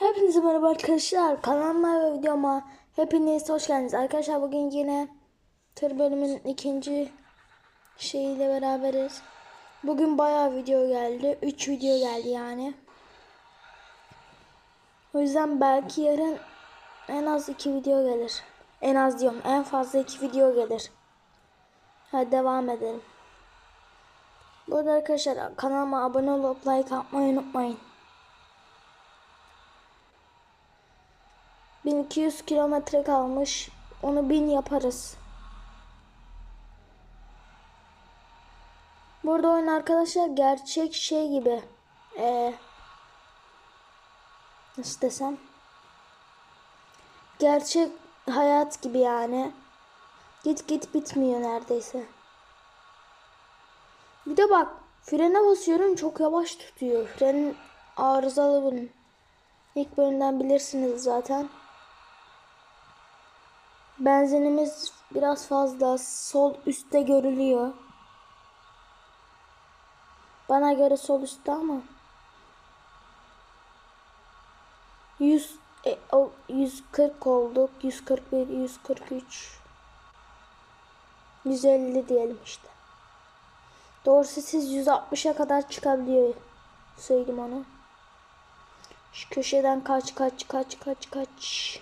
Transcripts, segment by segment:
Hepinize merhaba arkadaşlar. Kanalıma ve videoma hepiniz hoş geldiniz. Arkadaşlar bugün yine tır bölümünün ikinci şeyiyle beraberiz. Bugün bayağı video geldi. 3 video geldi yani. O yüzden belki yarın en az 2 video gelir. En az diyorum. En fazla 2 video gelir. Hadi devam edelim. Bu arada arkadaşlar kanalıma abone olup like atmayı unutmayın. 1200 kilometre kalmış. Onu 1000 yaparız. Burada oyun arkadaşlar gerçek şey gibi. Ee, nasıl desem? Gerçek hayat gibi yani. Git git bitmiyor neredeyse. Bir de bak frene basıyorum çok yavaş tutuyor. Frenin arızalı bunun. İlk bölümden bilirsiniz zaten. Benzinimiz biraz fazla. Sol üstte görülüyor. Bana göre sol üstte ama. 100 e, o 140 olduk. 141, 143. 150 diyelim işte. Doğrusu siz 160'a kadar çıkabiliyor. Söyleyeyim onu. Şu köşeden kaç kaç kaç kaç kaç.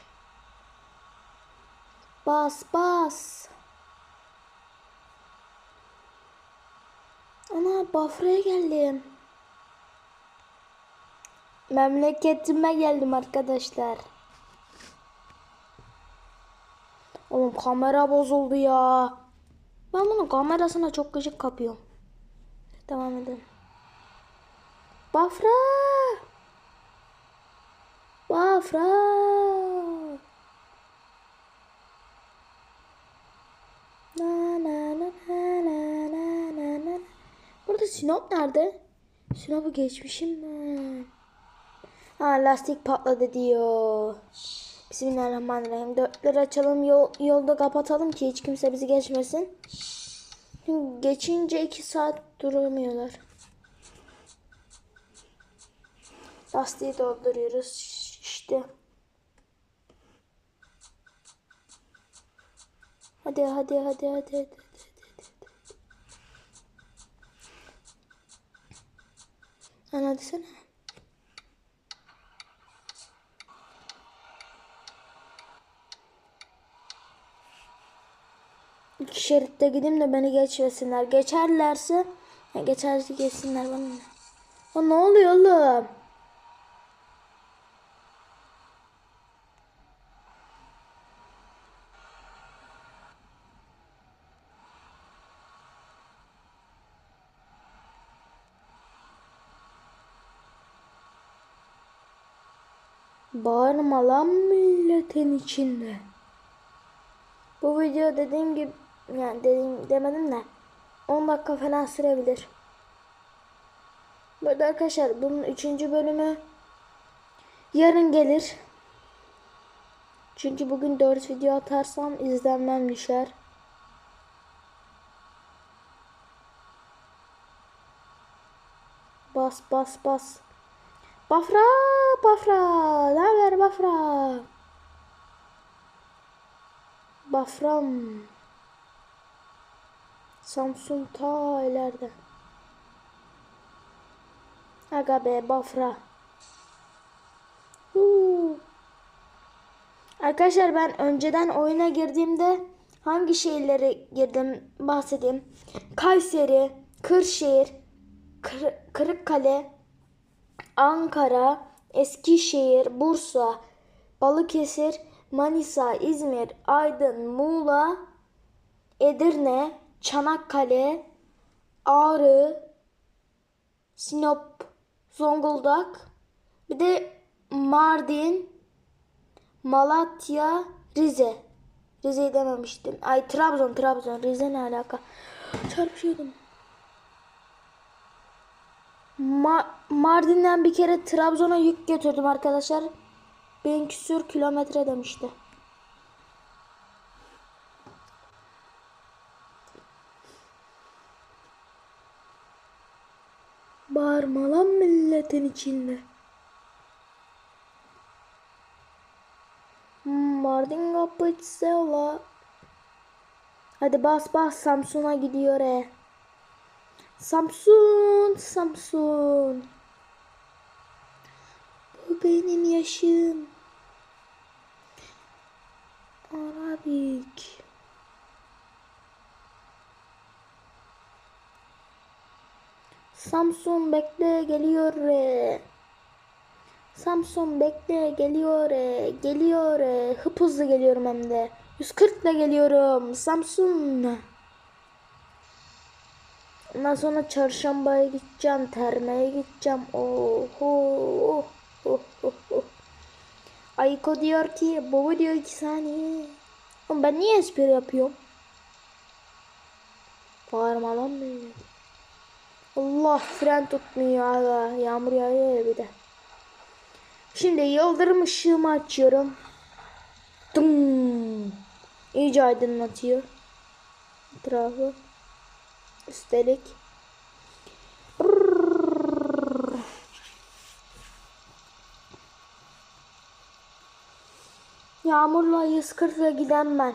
Bas bas. Ana Bafra'ya geldim. Memleketime geldim arkadaşlar. Oğlum kamera bozuldu ya. Ben bunun kamerasına çok gıcık kapıyorum. Devam edelim. Bafra. Bafra. Na na na na na na na na. Burada Sinop nerede? Sinop'u geçmişim ben. Ha lastik patladı diyor. Bismillahirrahmanirrahim. Dörtleri açalım yol, yolda kapatalım ki hiç kimse bizi geçmesin. Geçince iki saat duramıyorlar. Lastiği dolduruyoruz işte. Hadi hadi. hadi, hadi, hadi. Lan hadi. İki şeritte gideyim de beni geçmesinler. Geçerlerse ya geçerse geçsinler bana. O ne oluyor oğlum? Bağırma lan milletin içinde. Bu video dediğim gibi yani dediğim demedim de 10 dakika falan sürebilir. Burada arkadaşlar bunun 3. bölümü yarın gelir. Çünkü bugün 4 video atarsam izlenmem düşer. Bas bas bas. Bafra, Bafra, ne haber Bafra? Bafram. Samsun ta ileride. Aga be Bafra. Huu. Arkadaşlar ben önceden oyuna girdiğimde hangi şehirlere girdim bahsedeyim. Kayseri, Kırşehir, Kır Kırıkkale, Ankara, Eskişehir, Bursa, Balıkesir, Manisa, İzmir, Aydın, Muğla, Edirne, Çanakkale, Ağrı, Sinop, Zonguldak, bir de Mardin, Malatya, Rize. Rize'yi dememiştim. Ay Trabzon, Trabzon. Rize ne alaka? Çarpışıyordum. Ma Mardin'den bir kere Trabzon'a yük götürdüm arkadaşlar. Bin küsür kilometre demişti. Bağırma lan milletin içinde. Mardin Kapıtsela. Hadi bas bas Samsun'a gidiyor e. Samsun, Samsun. Bu benim yaşım. Arabik. Samsun bekle geliyor. Samsun bekle geliyor. Geliyor. Hıp hızlı geliyorum hem de. 140 ile geliyorum. Samsun. Ondan sonra çarşambaya gideceğim. Termeye gideceğim. Oho. Oh, oh, oh, oh. Ayko diyor ki baba diyor ki saniye. Oğlum ben niye espri yapıyorum? Bağırma lan beni. Allah fren tutmuyor aga. Yağmur yağıyor ya bir de. Şimdi yıldırım ışığımı açıyorum. Dım. İyice aydınlatıyor. Etrafı. Üstelik. Yağmurla 140'la giden ben.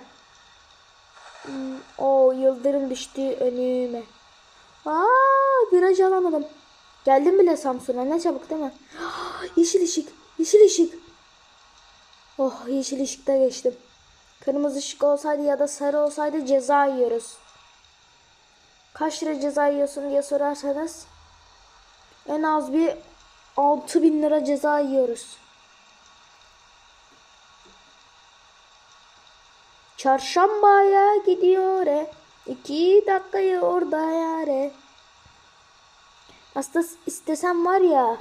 Hmm, O yıldırım düştü önüme. Aa, viraj alamadım. Geldim bile Samsun'a. Ne çabuk değil mi? Yeşil ışık. Yeşil ışık. Oh yeşil ışıkta geçtim. Kırmızı ışık olsaydı ya da sarı olsaydı ceza yiyoruz. Kaç lira ceza yiyorsun diye sorarsanız en az bir 6000 lira ceza yiyoruz. Çarşambaya gidiyor e. İki dakikayı orada yare. Aslında istesem var ya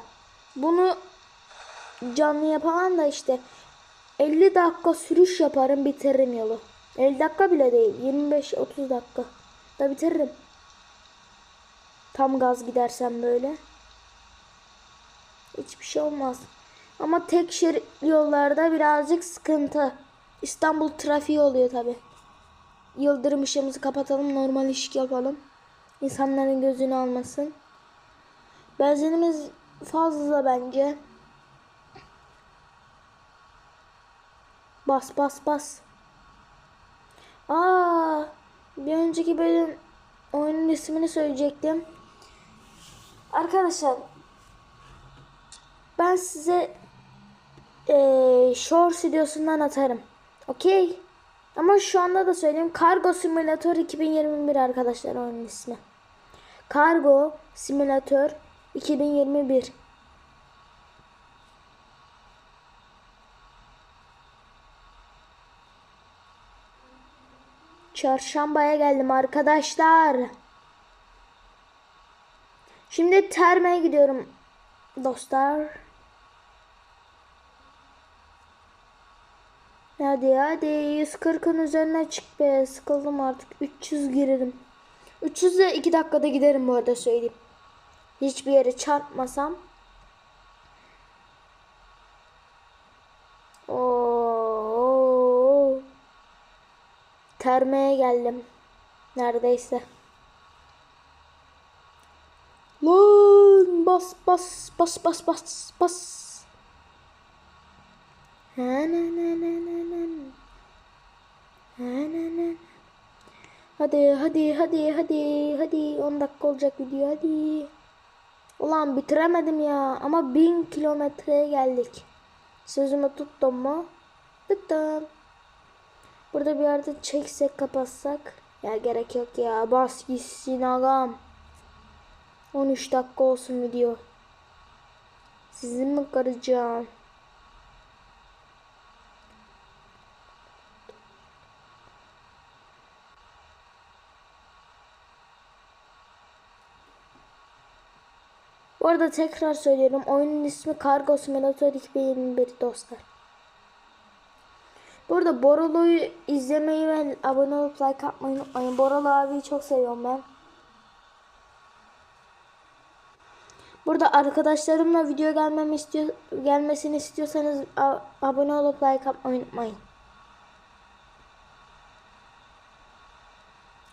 bunu canlı yapamam da işte 50 dakika sürüş yaparım bitiririm yolu. 50 dakika bile değil 25-30 dakika da bitiririm. Tam gaz gidersem böyle. Hiçbir şey olmaz. Ama tek şeritli yollarda birazcık sıkıntı. İstanbul trafiği oluyor tabi. Yıldırım ışığımızı kapatalım. Normal ışık yapalım. İnsanların gözünü almasın. Benzinimiz fazla bence. Bas bas bas. Aa, bir önceki bölüm oyunun ismini söyleyecektim. Arkadaşlar ben size eee Shorts videosundan atarım. Okey. Ama şu anda da söyleyeyim. Kargo Simulator 2021 arkadaşlar oyunun ismi. Kargo Simulator 2021. Çarşambaya geldim arkadaşlar. Şimdi termeye gidiyorum dostlar. Hadi hadi 140'ın üzerine çık be sıkıldım artık 300 girerim. 300'e 2 dakikada giderim bu arada söyleyeyim. Hiçbir yere çarpmasam. Oo. Termeye geldim. Neredeyse. Lan bas bas bas bas bas bas. Ha na na na na na. Ha na na. Hadi hadi hadi hadi hadi 10 dakika olacak video hadi. Ulan bitiremedim ya ama 1000 kilometreye geldik. Sözümü tuttum mu? Tuttum. Burada bir yerde çeksek kapatsak. Ya gerek yok ya bas gitsin agam. 13 dakika olsun video. Sizin mi karıcağım? Bu arada tekrar söylüyorum. Oyunun ismi Kargo Simulator 2021 dostlar. Burada Borolo'yu izlemeyi ve abone olup like atmayı unutmayın. Borolo abiyi çok seviyorum ben. Burada arkadaşlarımla video gelmemi istiyor gelmesini istiyorsanız abone olup like atmayı unutmayın.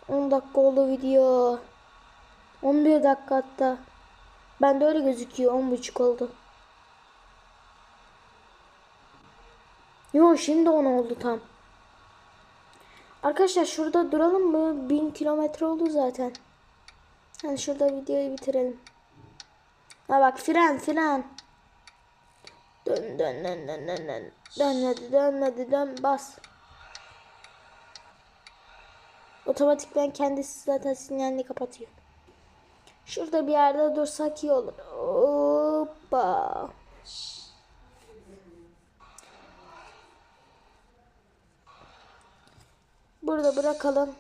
10 dakika oldu video. 11 dakika hatta. Ben de öyle gözüküyor. 10.30 oldu. Yo şimdi 10 oldu tam. Arkadaşlar şurada duralım mı? 1000 kilometre oldu zaten. Yani şurada videoyu bitirelim. Ha bak fren fren. Dön dön dön dön dön dön. Dön hadi dön hadi dön bas. Otomatikten kendisi zaten sinyalini kapatıyor. Şurada bir yerde dursak iyi olur. Hoppa. Burada bırakalım.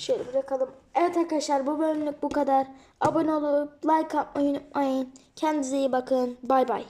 Şöyle bırakalım. Evet arkadaşlar bu bölümlük bu kadar. Abone olup like atmayı unutmayın. Kendinize iyi bakın. Bay bay.